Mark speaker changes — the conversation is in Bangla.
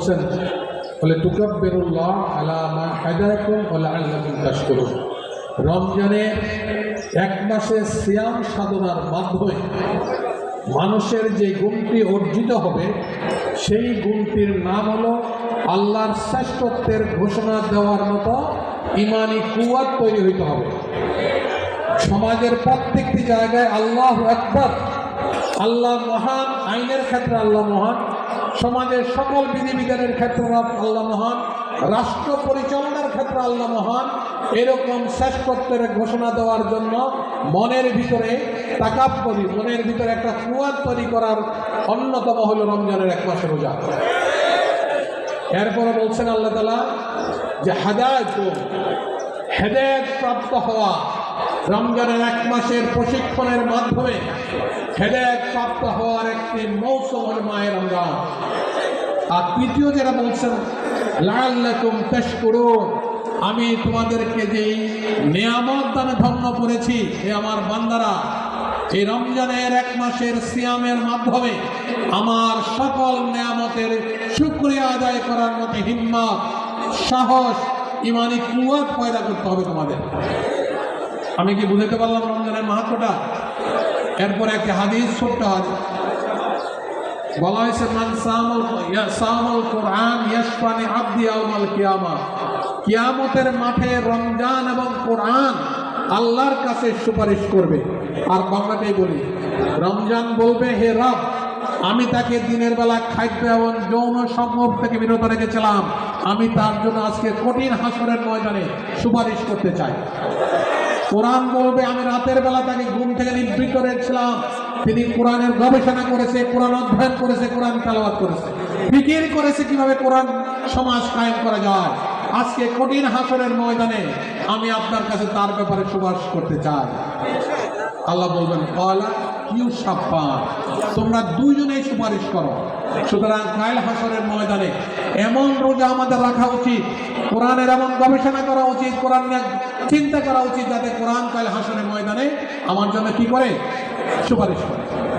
Speaker 1: বলছেন, বলে টুকাব্বিরুল্লাহ আলা মা হাদায়াকুম ওয়া লাআল্লাকুম তাশকুরুন। রমজানের এক মাসের সিয়াম সাধনার মাধ্যমে মানুষের যে গুণটি অর্জিত হবে, সেই গুণটির নাম হলো আল্লাহর শ্রেষ্ঠত্বের ঘোষণা দেওয়ার মতো ইমানি কুয়াত তৈরি হইতে হবে। সমাজের প্রত্যেকটি জায়গায় আল্লাহ একবার আল্লাহ মহান, আইনের ক্ষেত্রে আল্লাহ মহান সমাজের সকল বিধিবিধানের ক্ষেত্রে আল্লাহ মহান, রাষ্ট্র পরিচালনার ক্ষেত্রে আল্লাহ মহান, এরকম শ্রেষ্ঠত্বের ঘোষণা দেওয়ার জন্য মনের ভিতরে তাকাপ করি। মনের ভিতরে একটা কুয়ার তৈরি করার অন্যতম হলো রমজানের এক মাসের রোজা। এরপরে বলছেন আল্লাহ তালা যে হাদায়ত হেদায়ত প্রাপ্ত হওয়া রমজানের এক মাসের প্রশিক্ষণের মাধ্যমে হেদায়ত প্রাপ্ত হওয়ার একটি মৌসুম হল মায়ের রমজান। আর তৃতীয় যেটা বলছেন লাল্লাকুম তেশকুরুন, আমি তোমাদেরকে যেই নিয়ামত দানে ধন্য করেছি, এ আমার বান্দারা, এই রমজানের এক মাসের সিয়ামের মাধ্যমে আমার সকল নিয়ামতের শুক্রিয়া আদায় করার মতো হিম্মত, সাহস, ইমানি কুয়াত পয়দা করতে হবে তোমাদের। আমি কি বুঝতে পারলাম রমজানের মাহাত্মটা? এরপর একটি হাদিস ছোট্ট হাদিস বলা হয়েছে মান সামল সামল কোরআন ইয়াসফানি আব্দি আউমাল কিয়ামা। কিয়ামতের মাঠে রমজান এবং কোরআন আল্লাহর কাছে সুপারিশ করবে। আর বাংলাতেই বলি, রমজান বলবে, হে রব, আমি তাকে দিনের বেলা খাদ্য এবং যৌন সম্ভব থেকে বিরত রেখেছিলাম। আমি তার জন্য আজকে কঠিন হাসরের ময়দানে সুপারিশ করতে চাই। কোরআন বলবে, আমি রাতের বেলা তাকে ঘুম থেকে নিবৃত রেখেছিলাম। তিনি কোরআনের গবেষণা করেছে, কোরআন অধ্যয়ন করেছে, কোরআন তালাবাদ করেছে। ফিকির করেছে কীভাবে কোরআন সমাজ কায়েম করা যায়। আজকে কঠিন হাসরের ময়দানে আমি আপনার কাছে তার ব্যাপারে সুপারিশ করতে চাই। আল্লাহ বলবেন, কলা তোমরা দুইজনেই সুপারিশ করো। সুতরাং কায়ল হাসরের ময়দানে এমন রোজা আমাদের রাখা উচিত। কোরআনের এমন গবেষণা করা উচিত, কোরআন চিন্তা করা উচিত, যাতে কোরআন কায়ল হাসনের ময়দানে আমার জন্য কি করে? সুপারিশ করে।